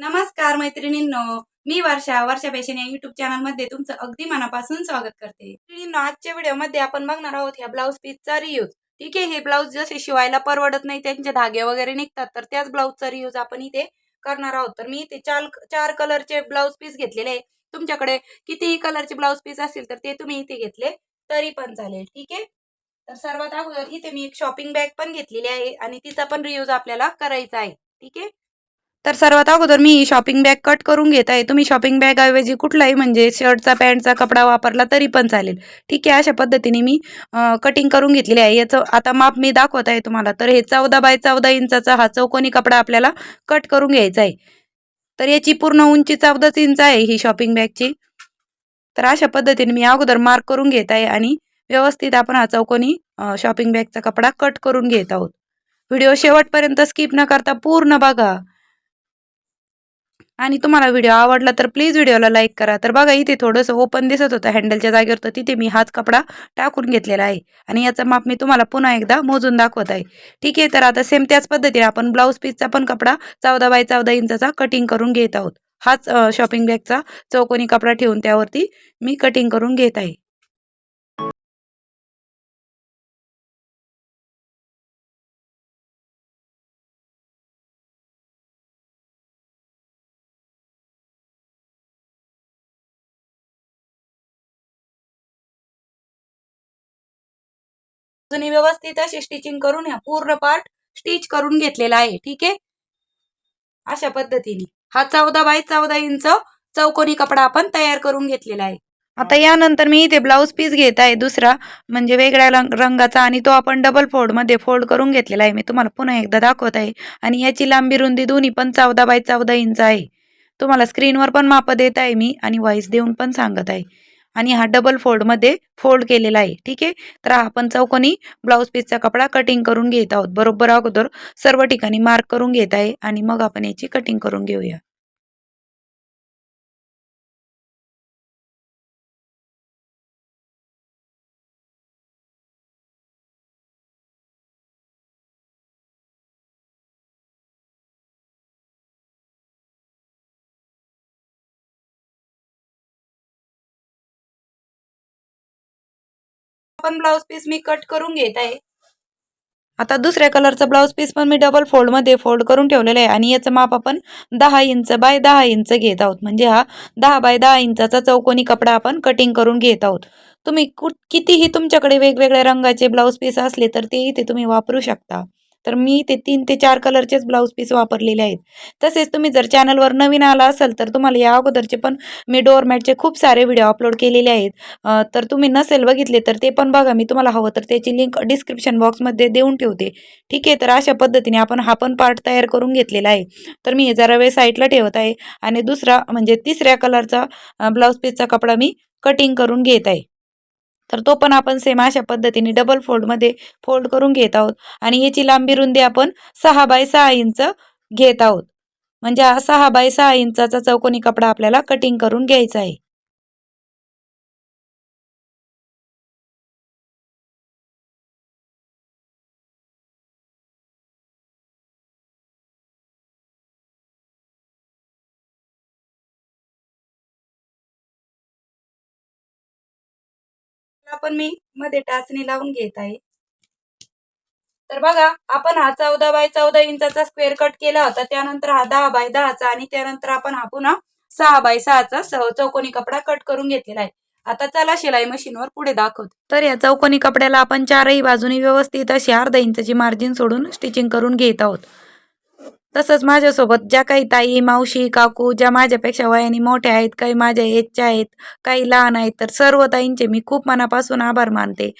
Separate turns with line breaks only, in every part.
नमस्कार मैत्रिणींनो मी वर्षा वर्षा पेशन या युट्यूब चॅनलमध्ये तुमचं अगदी मनापासून स्वागत करते. मैत्रिणींनो आजच्या व्हिडिओमध्ये आपण बघणार आहोत ह्या ब्लाऊज पीसचा रियूज ठीक आहे हे ब्लाऊज जसे शिवायला परवडत नाही त्यांचे धागे वगैरे निघतात तर त्याच ब्लाऊजचा रियूज आपण इथे करणार आहोत. तर मी इथे चार चार कलरचे ब्लाऊज पीस घेतलेले आहे. तुमच्याकडे कितीही कलरचे ब्लाऊज पीस असतील तर ते तुम्ही इथे घेतले तरी पण चालेल. ठीक आहे? तर सर्वात अगोदर इथे मी एक शॉपिंग बॅग पण घेतलेली आहे आणि तिचा पण रियूज आपल्याला करायचा आहे. ठीक आहे? तर सर्वात अगोदर मी शॉपिंग बॅग कट करून घेत आहे. तुम्ही शॉपिंग बॅग ऐवजी कुठलाही म्हणजे शर्टचा पॅन्टचा कपडा वापरला तरी पण चालेल. ठीक आहे अशा पद्धतीने मी कटिंग करून घेतलेली आहे. याचं आता माप मी दाखवत आहे तुम्हाला. तर हे चौदा बाय चौदा इंचाचा हा चौकोनी कपडा आपल्याला कट करून घ्यायचा आहे. तर याची पूर्ण उंची चौदाच इंच आहे ही शॉपिंग बॅगची तर अशा पद्धतीने मी अगोदर मार्क करून घेत आहे आणि व्यवस्थित आपण हा चौकोनी शॉपिंग बॅगचा कपडा कट करून घेत आहोत. व्हिडिओ शेवटपर्यंत स्किप न करता पूर्ण बघा. आणि तुम्हाला व्हिडिओ आवडला तर प्लीज व्हिडिओला लाईक करा. तर बघा इथे थोडंसं ओपन दिसत होतं हँडलच्या जागेवर तर तिथे मी हाच कपडा टाकून घेतलेला आहे. आणि याचं माप मी तुम्हाला पुन्हा एकदा मोजून दाखवत आहे. ठीक आहे तर आता सेम त्याच पद्धतीने आपण ब्लाऊज पीसचा पण कपडा चौदा बाय चौदा इंचाचा कटिंग करून घेत आहोत. हाच शॉपिंग बॅगचा चौकोनी कपडा ठेवून त्यावरती मी कटिंग करून घेत आहे. अजूनही व्यवस्थित अशी स्टिचिंग करून ह्या पूर्ण पार्ट स्टिच करून घेतलेला आहे ठीक आहे? अशा पद्धतीने. हा चौदा बाय चौदा इंच चौकोनी कपडा आपण तयार करून घेतलेला आहे. आता यानंतर मी इथे ब्लाऊज पीस घेत आहे दुसरा म्हणजे वेगळ्या रंग रंगाचा आणि तो आपण डबल फोल्डमध्ये फोल्ड करून घेतलेला आहे. मी तुम्हाला पुन्हा एकदा दाखवत आहे. आणि याची लांबी रुंदी दोन्ही पण चौदा बाय चौदा इंच आहे. तुम्हाला स्क्रीनवर पण माप देत आहे मी आणि व्हॉइस देऊन पण सांगत आहे. आणि हा डबल फोल्डमध्ये फोल्ड केलेला आहे. ठीक आहे? तर आपण चौकोनी ब्लाऊज पीसचा कपडा कटिंग करून घेत आहोत. बरोबर अगोदर सर्व ठिकाणी मार्क करून घेत आहे. आणि मग आपण याची कटिंग करून घेऊया. पण ब्लाऊज पीस मी कट करून घेत आहे. आता दुसऱ्या कलरचा ब्लाऊज पीस पण मी डबल फोल्डमध्ये फोल्ड करून ठेवलेला आहे. आणि याचं माप आपण दहा इंच बाय दहा इंच घेत आहोत. म्हणजे हा दहा बाय दहा इंचाचा चौकोनी कपडा आपण कटिंग करून घेत आहोत. तुम्ही कुठ कितीही तुमच्याकडे वेगवेगळ्या रंगाचे ब्लाऊज पीस असले तर ते इथे तुम्ही वापरू शकता. तर मी ते तीन ते चार कलरचेच ब्लाऊज पीस वापरलेले आहेत. तसेच तुम्ही जर चॅनलवर नवीन आला असाल तर तुम्हाला या अगोदरचे पण मी डोअरमॅटचे खूप सारे व्हिडिओ अपलोड केलेले आहेत. तर तुम्ही नसेल बघितले तर ते पण बघा. मी तुम्हाला हवं तर त्याची लिंक डिस्क्रिप्शन बॉक्समध्ये देऊन ठेवते. ठीक आहे? तर अशा पद्धतीने आपण हा पण पार्ट तयार करून घेतलेला आहे. तर मी हे जरा वेळ साईडला ठेवत आहे आणि दुसरा म्हणजे तिसऱ्या कलरचा ब्लाऊज पीसचा कपडा मी कटिंग करून घेत आहे. तर तो पण आपण सेम अशा पद्धतीने डबल फोल्डमध्ये फोल्ड करून घेत आहोत. आणि याची लांबी रुंदी आपण सहा बाय सहा इंच घेत आहोत. म्हणजे सहा बाय सहा इंचाचा चौकोनी कपडा आपल्याला कटिंग करून घ्यायचा आहे. आपण मी मध्ये टाचणी लावून घेत आहे. तर बघा आपण हा चौदा बाय चौदा इंचाचा स्क्वेअर कट केला होता. त्यानंतर हा दहा बाय दहाचा आणि त्यानंतर आपण हा पुन्हा सहा बाय सहाचा चौकोनी कपडा कट करून घेतलेला आहे. आता चला शिलाई मशीनवर पुढे दाखवत. तर या चौकोनी कपड्याला आपण चारही बाजूनी व्यवस्थित अशी अर्धा इंचची मार्जिन सोडून स्टिचिंग करून घेत आहोत. तसंच माझ्यासोबत ज्या काही ताई मावशी काकू ज्या माझ्यापेक्षा वयाने मोठ्या आहेत काही माझ्या एजच्या आहेत काही लहान आहेत तर सर्व ताईंचे मी खूप मनापासून आभार मानते.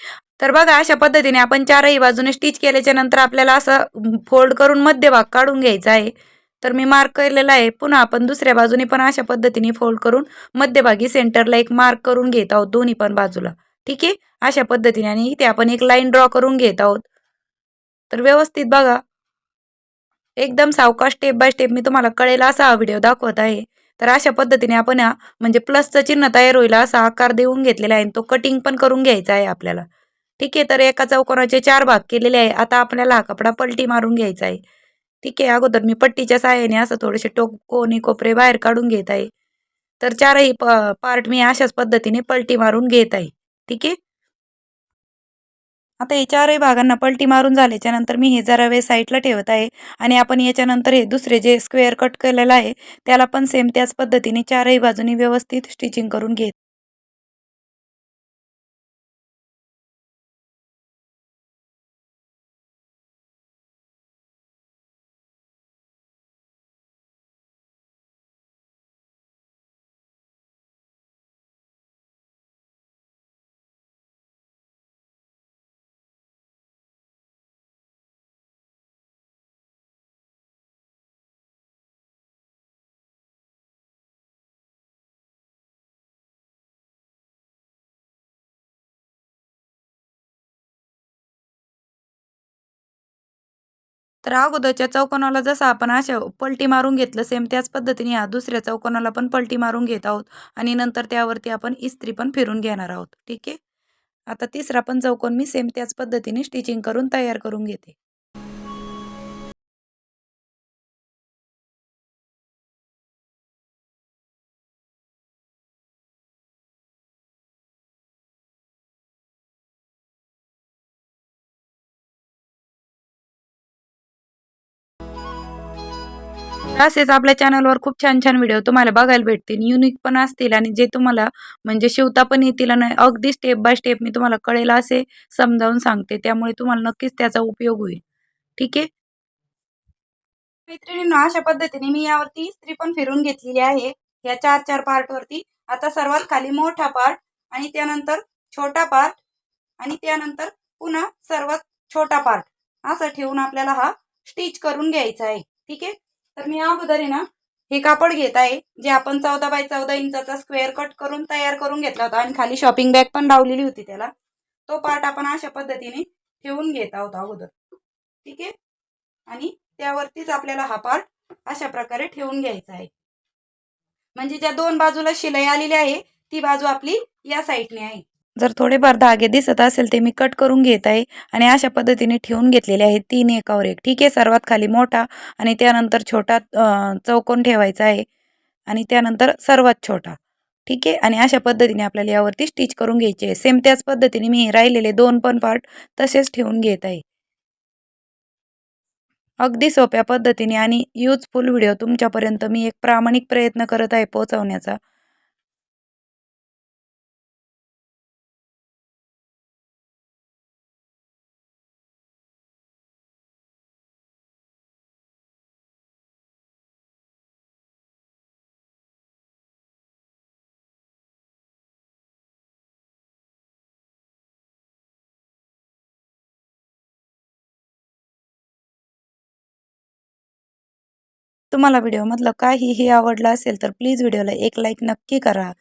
तर बघा अशा पद्धतीने आपण चारही बाजूने स्टिच केल्याच्यानंतर आपल्याला असं फोल्ड करून मध्यभाग काढून घ्यायचा आहे. तर मी मार्क केलेला आहे. पुन्हा आपण दुसऱ्या बाजूने पण अशा पद्धतीने फोल्ड करून मध्यभागी सेंटरला एक मार्क करून घेत आहोत दोन्ही पण बाजूला. ठीक आहे? अशा पद्धतीने आणि इथे आपण एक लाईन ड्रॉ करून घेत आहोत. तर व्यवस्थित बघा. एकदम सावकाश स्टेप बाय स्टेप मी तुम्हाला कळेल असा हा व्हिडिओ दाखवत आहे. तर अशा पद्धतीने आपण हा म्हणजे प्लसचं चिन्ह तयार होईल असा आकार देऊन घेतलेला आहे तो कटिंग पण करून घ्यायचा आहे आपल्याला. ठीक आहे तर एका चौकोनाचे चार भाग केलेले आहे. आता आपल्याला हा कपडा पलटी मारून घ्यायचा आहे. ठीक आहे अगोदर मी पट्टीच्या सहाय्याने असं थोडेसे टोक कोणी कोपरे बाहेर काढून घेत आहे. तर चारही प पार्ट मी अशाच पद्धतीने पलटी मारून घेत आहे. ठीक आहे? आता हे चारही भागांना पलटी मारून झाल्याच्यानंतर मी हे जरा वेळ साईडला ठेवत आहे आणि आपण याच्यानंतर हे दुसरे जे स्क्वेअर कट केलेलं आहे त्याला पण सेम त्याच पद्धतीने चारही बाजूनी व्यवस्थित स्टिचिंग करून घेत. तर अगोदरच्या चौकोनाला जसं आपण अशा पलटी मारून घेतलं सेम त्याच पद्धतीने ह्या दुसऱ्या चौकोनाला पण पलटी मारून घेत आहोत आणि नंतर त्यावरती आपण इस्त्री पण फिरून घेणार आहोत. ठीक आहे? आता तिसरा पण चौकोन मी सेम त्याच पद्धतीने स्टिचिंग करून तयार करून घेते. असेच आपल्या चॅनलवर खूप छान छान व्हिडिओ तुम्हाला बघायला भेटतील. युनिक पण असतील आणि जे तुम्हाला म्हणजे शिवता पण येतील आणि अगदी स्टेप बाय स्टेप मी तुम्हाला कळेल असे समजावून सांगते. त्यामुळे तुम्हाला नक्कीच त्याचा उपयोग होईल. ठीक आहे? मैत्रिणींनो अशा पद्धतीने मी यावरती इस्त्री पण फिरून घेतलेली आहे. या चार चार पार्ट वरती. आता सर्वात खाली मोठा पार्ट आणि त्यानंतर छोटा पार्ट आणि त्यानंतर पुन्हा सर्वात छोटा पार्ट असं ठेवून आपल्याला हा स्टिच करून घ्यायचा आहे. ठीक आहे? तर मी अगोदर आहे ना हे कापड घेत आहे जे आपण चौदा बाय चौदा इंचाचा स्क्वेअर कट करून तयार करून घेतला होता. आणि खाली शॉपिंग बॅग पण लावलेली होती त्याला. तो पार्ट आपण अशा पद्धतीने ठेवून घेत आहोत अगोदर. ठीक आहे? आणि त्यावरतीच आपल्याला हा पार्ट अशा प्रकारे ठेवून घ्यायचा आहे. म्हणजे ज्या दोन बाजूला शिलाई आलेली आहे ती बाजू आपली या साईडने आहे. जर थोडेफार धागे दिसत असेल ते मी कट करून घेत आहे आणि अशा पद्धतीने ठेवून घेतलेले आहेत. तीन एकावर एक. ठीक आहे सर्वात खाली मोठा आणि त्यानंतर छोटा चौकोन ठेवायचा आहे आणि त्यानंतर सर्वात छोटा. ठीक आहे आणि अशा पद्धतीने आपल्याला यावरती स्टिच करून घ्यायची आहे. सेम त्याच पद्धतीने मी राहिलेले दोन पण पार्ट तसेच ठेवून घेत आहे. अगदी सोप्या पद्धतीने आणि यूजफुल व्हिडिओ तुमच्यापर्यंत मी एक प्रामाणिक प्रयत्न करत आहे पोहोचवण्याचा. तुम्हाला व्हिडिओमधलं काहीही आवडलं असेल तर प्लीज व्हिडिओला एक लाईक नक्की करा.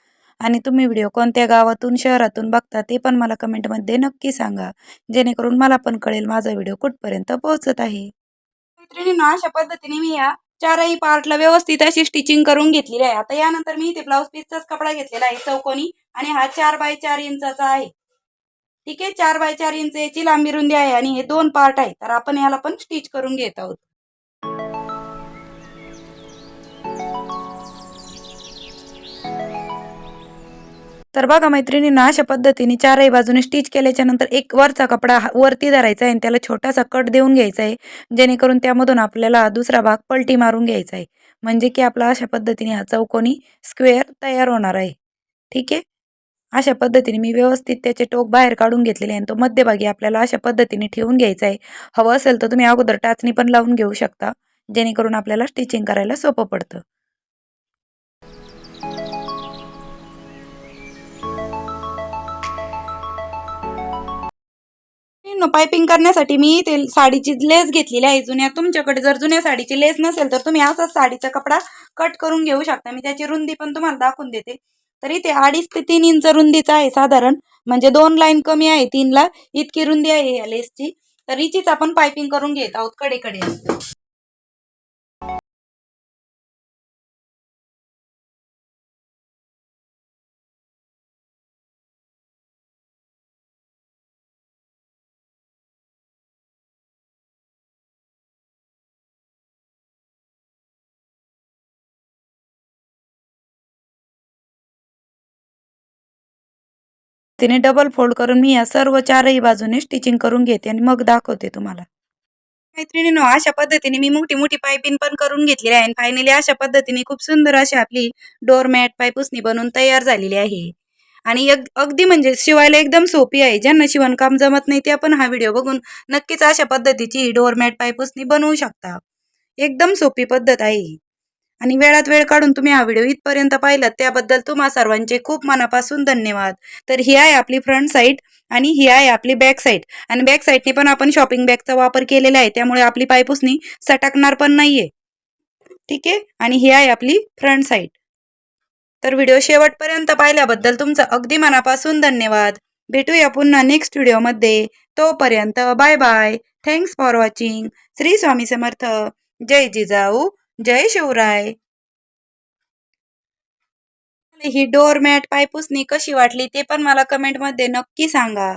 आणि तुम्ही व्हिडिओ कोणत्या गावातून शहरातून बघता ते पण मला कमेंटमध्ये नक्की सांगा जेणेकरून मला पण कळेल माझा व्हिडिओ कुठपर्यंत पोहोचत आहे. मैत्रिणींनो अशा पद्धतीने मी या चारही पार्टला व्यवस्थित अशी स्टिचिंग करून घेतलेली आहे. आता यानंतर मी इथे ब्लाऊज पीसचाच कपडा घेतलेला आहे चौकोनी आणि हा चार बाय चार इंचाचा आहे. ठीक आहे चार बाय चार इंच याची लांबी रुंदी आहे आणि हे दोन पार्ट आहे. तर आपण याला पण स्टिच करून घेत आहोत. तर बघा मैत्रिणींना अशा पद्धतीने चारही बाजूने स्टिच केल्याच्यानंतर एक वरचा कपडा वरती धरायचा आहे आणि त्याला छोटासा कट देऊन घ्यायचा आहे. जेणेकरून त्यामधून आपल्याला दुसरा भाग पलटी मारून घ्यायचा आहे. म्हणजे की आपला अशा पद्धतीने हा चौकोनी स्क्वेअर तयार होणार आहे. ठीक आहे? अशा पद्धतीने मी व्यवस्थित त्याचे टोक बाहेर काढून घेतलेले आहे तो मध्यभागी आपल्याला अशा पद्धतीने ठेवून घ्यायचा आहे. हवं असेल तर तुम्ही अगोदर टाचणी पण लावून घेऊ शकता. जेणेकरून आपल्याला स्टिचिंग करायला सोपं पडतं. पायपिंग करण्यासाठी मी ते साडीची लेस घेतलेली आहे. जुन्या तुमच्याकडे जर जुन्या साडीची लेस नसेल तर तुम्ही असाच साडीचा कपडा कट करून घेऊ शकता. मी त्याची रुंदी पण तुम्हाला दाखवून देते. तर इथे अडीच ते तीन इंच रुंदीचा आहे साधारण. म्हणजे दोन लाईन कमी आहे. तीनला इतकी रुंदी आहे या लेसची. तर हिचीच आपण पायपिंग करून घेत आहोत कडे तिने डबल फोल्ड करून मी या सर्व चारही बाजूने स्टिचिंग करून घेते आणि मग दाखवते तुम्हाला. मैत्रिणीनो अशा पद्धतीने मी मोठी मोठी पायपिंग पण करून घेतलेली आहे फायनली अशा पद्धतीने खूप सुंदर अशी आपली डोरमॅट पायपुसणी बनवून तयार झालेली आहे. आणि अगदी म्हणजे शिवायला एकदम सोपी आहे. ज्यांना शिवणकाम जमत नाही ते आपण हा व्हिडिओ बघून नक्कीच अशा पद्धतीची डोरमॅट पायपुसणी बनवू शकता. एकदम सोपी पद्धत आहे आणि वेळात वेळ काढून तुम्ही हा व्हिडिओ इथपर्यंत पाहिलात त्याबद्दल तुम्हा सर्वांचे खूप मनापासून धन्यवाद. तर ही आहे आपली फ्रंट साईड आणि ही आहे आपली बॅक साईड आणि बॅक साईडने पण आपण शॉपिंग बॅगचा वापर केलेला आहे त्यामुळे आपली पायपुसणी सटकणार पण नाहीये. ठीक आहे? आणि ही आहे आपली फ्रंट साईड तर व्हिडिओ शेवटपर्यंत पाहिल्याबद्दल तुमचं अगदी मनापासून धन्यवाद. भेटूया पुन्हा नेक्स्ट व्हिडिओमध्ये तोपर्यंत bye bye thanks for watching Shri Swami Samarth. जय जिजाऊ. जय शिवराय. ही डोरमॅट पायपुसणी कशी वाटली ते पण मला कमेंटमध्ये नक्की सांगा.